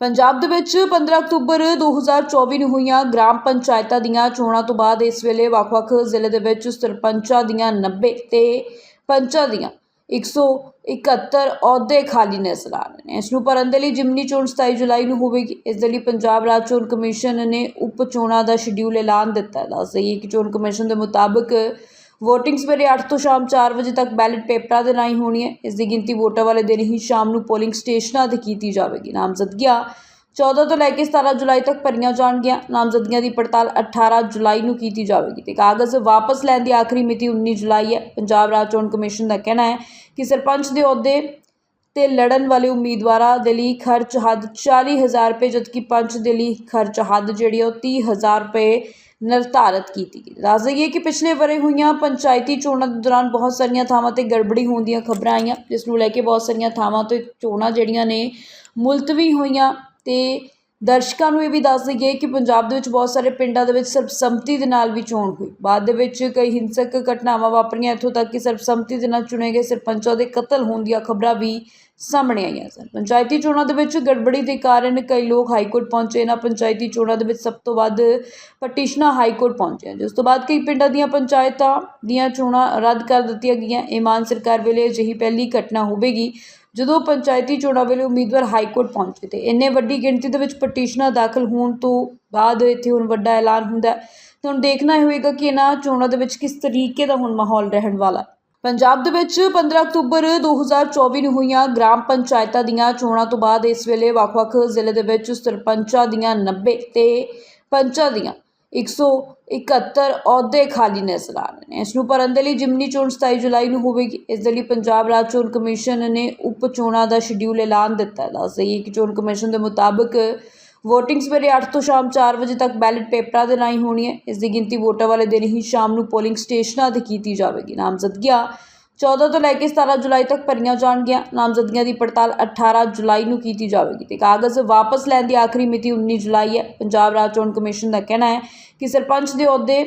ਪੰਜਾਬ ਦੇ ਵਿੱਚ 15 ਅਕਤੂਬਰ 2024 ਨੂੰ ਹੋਈਆਂ ਗ੍ਰਾਮ ਪੰਚਾਇਤਾਂ ਦੀਆਂ ਚੋਣਾਂ ਤੋਂ ਬਾਅਦ ਇਸ ਵੇਲੇ ਵੱਖ-ਵੱਖ ਜ਼ਿਲ੍ਹੇ ਦੇ ਵਿੱਚ ਸਰਪੰਚਾਂ ਦੀਆਂ 90 ਤੇ ਪੰਚਾਂ ਦੀਆਂ 171 ਅਹੁਦੇ ਖਾਲੀ ਨਜ਼ਰ ਆ ਰਹੇ ਨੇ। ਇਸ ਨੂੰ ਭਰਨ ਦੇ ਲਈ ਜਿਮਨੀ ਚੋਣ 27 ਜੁਲਾਈ ਨੂੰ ਹੋਵੇਗੀ। ਇਸ ਦੇ ਲਈ ਪੰਜਾਬ ਰਾਜ ਚੋਣ ਕਮਿਸ਼ਨ ਨੇ ਉਪ ਚੋਣਾਂ ਦਾ ਸ਼ਡਿਊਲ ਐਲਾਨ ਦਿੱਤਾ ਹੈ। ਦੱਸ ਦੇਈਏ ਕਿ ਚੋਣ ਕਮਿਸ਼ਨ ਦੇ ਮੁਤਾਬਕ VOTING ਸਵੇਰੇ 8 ਤੋਂ ਸ਼ਾਮ 4 ਵਜੇ ਤੱਕ ਬੈਲਟ ਪੇਪਰਾਂ ਦੇ ਰਾਹੀਂ ਹੋਣੀ ਹੈ। ਇਸ ਦੀ ਗਿਣਤੀ ਵੋਟਾਂ ਵਾਲੇ ਦਿਨ ਹੀ ਸ਼ਾਮ ਨੂੰ ਪੋਲਿੰਗ ਸਟੇਸ਼ਨਾਂ ਤੇ ਕੀਤੀ ਜਾਵੇਗੀ। ਨਾਮਜ਼ਦਗੀਆਂ 14 ਤੋਂ ਲੈ ਕੇ 17 ਜੁਲਾਈ ਤੱਕ ਭਰੀਆਂ ਜਾਣਗੀਆਂ। ਨਾਮਜ਼ਦਗੀਆਂ ਦੀ ਪੜਤਾਲ 18 ਜੁਲਾਈ ਨੂੰ ਕੀਤੀ ਜਾਵੇਗੀ ਤੇ ਕਾਗਜ਼ ਵਾਪਸ ਲੈਣ ਦੀ ਆਖਰੀ ਮਿਤੀ 19 ਜੁਲਾਈ ਹੈ। ਪੰਜਾਬ ਰਾਜ ਚੋਣ ਕਮਿਸ਼ਨ ਦਾ ਕਹਿਣਾ ਹੈ ਕਿ ਸਰਪੰਚ ਦੇ ਅਹੁਦੇ ਤੇ ਲੜਨ ਵਾਲੇ ਉਮੀਦਵਾਰਾਂ ਦੇ ਲਈ ਖਰਚ ਹੱਦ 40000 ਰੁਪਏ, ਜਦਕਿ ਪੰਚ ਦੇ ਲਈ ਖਰਚ ਹੱਦ ਜਿਹੜੀ ਹੈ ਉਹ 30000 ਰੁਪਏ ਨਿਰਧਾਰਤ ਕੀਤੀ ਗਈ। ਦੱਸ ਦਈਏ ਕਿ ਪਿਛਲੇ ਵਰੇ ਹੋਈਆਂ ਪੰਚਾਇਤੀ ਚੋਣਾਂ ਦੇ ਦੌਰਾਨ ਬਹੁਤ ਸਾਰੀਆਂ ਥਾਵਾਂ ਤੇ ਗੜਬੜੀ ਹੋਣ ਦੀਆਂ ਖਬਰਾਂ ਆਈਆਂ, ਜਿਸ ਨੂੰ ਲੈ ਕੇ ਬਹੁਤ ਸਾਰੀਆਂ ਥਾਵਾਂ ਤੇ ਚੋਣਾਂ ਜਿਹੜੀਆਂ ਨੇ ਮੁਲਤਵੀ ਹੋਈਆਂ ਤੇ ਦਰਸ਼ਕਾਂ ਨੂੰ ਇਹ ਵੀ ਦੱਸ ਦਈਏ ਕਿ ਪੰਜਾਬ ਦੇ ਵਿੱਚ ਬਹੁਤ ਸਾਰੇ ਪਿੰਡਾਂ ਦੇ ਵਿੱਚ ਸਰਬਸੰਮਤੀ ਦੇ ਨਾਲ ਵੀ ਚੋਣ ਹੋਈ। ਬਾਅਦ ਦੇ ਵਿੱਚ ਕਈ ਹਿੰਸਕ ਘਟਨਾਵਾਂ ਵਾਪਰੀਆਂ। ਇੱਥੋਂ ਤੱਕ ਕਿ ਸਰਬਸੰਮਤੀ ਦੇ ਨਾਲ ਚੁਣੇ ਗਏ ਸਰਪੰਚਾਂ ਦੇ ਕਤਲ ਹੋਣ ਦੀਆਂ ਖਬਰਾਂ ਵੀ ਸਾਹਮਣੇ ਆਈਆਂ ਸਨ। ਪੰਚਾਇਤੀ ਚੋਣਾਂ ਦੇ ਵਿੱਚ ਗੜਬੜੀ ਦੇ ਕਾਰਨ ਕਈ ਲੋਕ ਹਾਈ ਕੋਰਟ ਪਹੁੰਚੇ। ਨਾ ਪੰਚਾਇਤੀ ਚੋਣਾਂ ਦੇ ਵਿੱਚ ਸਭ ਤੋਂ ਵੱਧ ਪਟੀਸ਼ਨਾਂ ਹਾਈ ਕੋਰਟ ਪਹੁੰਚੀਆਂ। ਜਿਸ ਤੋਂ ਬਾਅਦ ਕਈ ਪਿੰਡਾਂ ਦੀਆਂ ਪੰਚਾਇਤਾਂ ਦੀਆਂ ਚੋਣਾਂ ਰੱਦ ਕਰ ਦਿੱਤੀਆਂ ਗਈਆਂ। ਇਮਾਨ ਸਰਕਾਰ ਵੇਲੇ ਅਜਿਹੀ ਪਹਿਲੀ ਘਟਨਾ ਹੋਵੇਗੀ। ਜਦੋਂ ਪੰਚਾਇਤੀ ਚੋਣਾਂ ਵੇਲੇ ਉਮੀਦਵਾਰ ਹਾਈ ਕੋਰਟ ਪਹੁੰਚੇ ਤੇ ਇੰਨੇ ਵੱਡੀ ਗਿਣਤੀ ਦੇ ਵਿੱਚ ਪਟੀਸ਼ਨਾਂ ਦਾਖਲ ਹੋਣ ਤੋਂ ਬਾਅਦ ਇੱਥੇ ਹੁਣ ਵੱਡਾ ਐਲਾਨ ਹੁੰਦਾ ਹੈ। ਤੇ ਹੁਣ ਦੇਖਣਾ ਇਹ ਹੋਏਗਾ ਕਿ ਇਹਨਾਂ ਚੋਣਾਂ ਦੇ ਵਿੱਚ ਕਿਸ ਤਰੀਕੇ ਦਾ ਹੁਣ ਮਾਹੌਲ ਰਹਿਣ ਵਾਲਾ ਪੰਜਾਬ ਦੇ ਵਿੱਚ 15 ਅਕਤੂਬਰ 2024 ਨੂੰ ਹੋਈਆਂ ਗ੍ਰਾਮ ਪੰਚਾਇਤਾਂ ਦੀਆਂ ਚੋਣਾਂ ਤੋਂ ਬਾਅਦ ਇਸ ਵੇਲੇ ਵੱਖ-ਵੱਖ ਜ਼ਿਲ੍ਹੇ ਦੇ ਵਿੱਚ ਸਰਪੰਚਾਂ ਦੀਆਂ 90 ਤੇ ਪੰਚਾਂ ਦੀਆਂ 171 ਅਹੁਦੇ ਖਾਲੀ ਨਜ਼ਰ ਆ ਰਹੇ ਨੇ। ਇਸ ਨੂੰ ਭਰਨ ਦੇ ਲਈ ਜਿਮਨੀ ਚੋਣ 27 ਜੁਲਾਈ ਨੂੰ ਹੋਵੇਗੀ। ਇਸ ਦੇ ਲਈ ਪੰਜਾਬ ਰਾਜ ਚੋਣ ਕਮਿਸ਼ਨ ਨੇ ਉਪ ਚੋਣਾਂ ਦਾ ਸ਼ਡਿਊਲ ਐਲਾਨ ਦਿੱਤਾ ਹੈ। ਦੱਸ ਦੇਈਏ ਕਿ ਚੋਣ ਕਮਿਸ਼ਨ ਦੇ ਮੁਤਾਬਕ ਵੋਟਿੰਗ ਸਵੇਰੇ 8 ਤੋਂ ਸ਼ਾਮ 4 ਵਜੇ ਤੱਕ ਬੈਲਟ ਪੇਪਰਾਂ ਦੇ ਰਾਹੀਂ ਹੋਣੀ ਹੈ। ਇਸ ਦੀ ਗਿਣਤੀ ਵੋਟਾਂ ਵਾਲੇ ਦਿਨ ਹੀ ਸ਼ਾਮ ਨੂੰ ਪੋਲਿੰਗ ਸਟੇਸ਼ਨਾਂ ਤੇ ਕੀਤੀ ਜਾਵੇਗੀ। ਨਾਮਜ਼ਦਗੀਆਂ 14 ਤੋਂ ਲੈ ਕੇ 17 ਜੁਲਾਈ ਤੱਕ ਭਰੀਆਂ ਜਾਣਗੀਆਂ। ਨਾਮਜ਼ਦਗੀਆਂ ਦੀ ਪੜਤਾਲ 18 ਜੁਲਾਈ ਨੂੰ ਕੀਤੀ ਜਾਵੇਗੀ ਤੇ ਕਾਗਜ਼ ਵਾਪਸ ਲੈਣ ਦੀ ਆਖਰੀ ਮਿਤੀ 19 ਜੁਲਾਈ ਹੈ। ਪੰਜਾਬ ਰਾਜ ਚੋਣ ਕਮਿਸ਼ਨ ਦਾ ਕਹਿਣਾ ਹੈ ਕਿ ਸਰਪੰਚ ਦੇ ਅਹੁਦੇ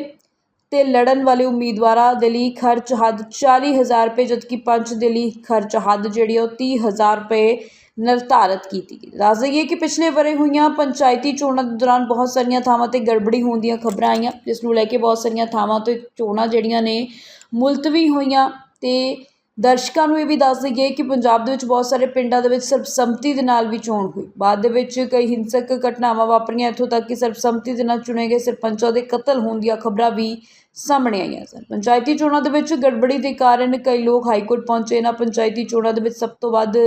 ਤੇ ਲੜਨ ਵਾਲੇ ਉਮੀਦਵਾਰਾਂ ਦੇ ਲਈ ਖਰਚ ਹੱਦ 40000 ਰੁਪਏ, ਜਦਕਿ ਪੰਚ ਦੇ ਲਈ ਖਰਚ ਹੱਦ ਜਿਹੜੀ ਹੈ ਉਹ 30000 ਰੁਪਏ ਨਿਰਧਾਰਤ ਕੀਤੀ ਗਈ। ਦੱਸ ਦਈਏ ਕਿ ਪਿਛਲੇ ਵਰੇ ਹੋਈਆਂ ਪੰਚਾਇਤੀ ਚੋਣਾਂ ਦੇ ਦੌਰਾਨ ਬਹੁਤ ਸਾਰੀਆਂ ਥਾਵਾਂ ਤੇ ਗੜਬੜੀ ਹੋਣ ਦੀਆਂ ਖਬਰਾਂ ਆਈਆਂ, ਜਿਸ ਨੂੰ ਲੈ ਕੇ ਬਹੁਤ ਸਾਰੀਆਂ ਥਾਵਾਂ ਤੇ ਚੋਣਾਂ ਜਿਹੜੀਆਂ ਨੇ ਮੁਲਤਵੀ ਹੋਈਆਂ। ਤੇ ਦਰਸ਼ਕਾਂ ਨੂੰ ਇਹ ਵੀ ਦੱਸ ਦਈਏ ਕਿ ਪੰਜਾਬ ਦੇ ਵਿੱਚ ਬਹੁਤ ਸਾਰੇ ਪਿੰਡਾਂ ਦੇ ਵਿੱਚ ਸਰਬਸੰਮਤੀ ਦੇ ਨਾਲ ਵੀ ਚੋਣ ਹੋਈ। ਬਾਅਦ ਦੇ ਵਿੱਚ ਕਈ ਹਿੰਸਕ ਘਟਨਾਵਾਂ ਵਾਪਰੀਆਂ, ਇੱਥੋਂ ਤੱਕ ਕਿ ਸਰਬਸੰਮਤੀ ਦੇ ਨਾਲ ਚੁਣੇ ਗਏ ਸਰਪੰਚਾਂ ਦੇ ਕਤਲ ਹੋਣ ਦੀਆਂ ਖਬਰਾਂ ਵੀ ਸਾਹਮਣੇ ਆਈਆਂ ਸਨ। ਪੰਚਾਇਤੀ ਚੋਣਾਂ ਦੇ ਵਿੱਚ ਗੜਬੜੀ ਦੇ ਕਾਰਨ ਕਈ ਲੋਕ ਹਾਈ ਕੋਰਟ ਪਹੁੰਚੇ। ਇਹਨਾਂ ਪੰਚਾਇਤੀ ਚੋਣਾਂ ਦੇ ਵਿੱਚ ਸਭ ਤੋਂ ਵੱਧ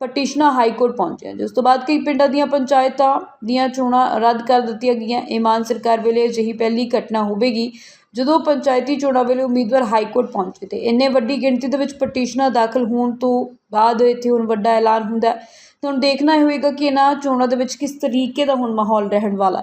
ਪਟੀਸ਼ਨਾਂ ਹਾਈ ਕੋਰਟ ਪਹੁੰਚੀਆਂ। ਜਿਸ ਤੋਂ ਬਾਅਦ ਕਈ ਪਿੰਡਾਂ ਦੀਆਂ ਪੰਚਾਇਤਾਂ ਦੀਆਂ ਚੋਣਾਂ ਰੱਦ ਕਰ ਦਿੱਤੀਆਂ ਗਈਆਂ। ਇਹ ਮਾਨ ਸਰਕਾਰ ਵੇਲੇ ਅਜਿਹੀ ਪਹਿਲੀ ਘਟਨਾ ਹੋਵੇਗੀ। ਜਦੋਂ ਪੰਚਾਇਤੀ ਚੋਣਾਂ ਵੇਲੇ ਉਮੀਦਵਾਰ ਹਾਈ ਕੋਰਟ ਪਹੁੰਚੇ ਤੇ ਇੰਨੇ ਵੱਡੀ ਗਿਣਤੀ ਦੇ ਵਿੱਚ ਪਟੀਸ਼ਨਾਂ ਦਾਖਲ ਹੋਣ ਤੋਂ ਬਾਅਦ ਇੱਥੇ ਹੁਣ ਵੱਡਾ ਐਲਾਨ ਹੁੰਦਾ ਹੈ। ਹੁਣ ਦੇਖਣਾ ਇਹ ਹੋਏਗਾ ਕਿ ਇਹਨਾਂ ਚੋਣਾਂ ਦੇ ਵਿੱਚ ਕਿਸ ਤਰੀਕੇ ਦਾ ਹੁਣ ਮਾਹੌਲ ਰਹਿਣ ਵਾਲਾ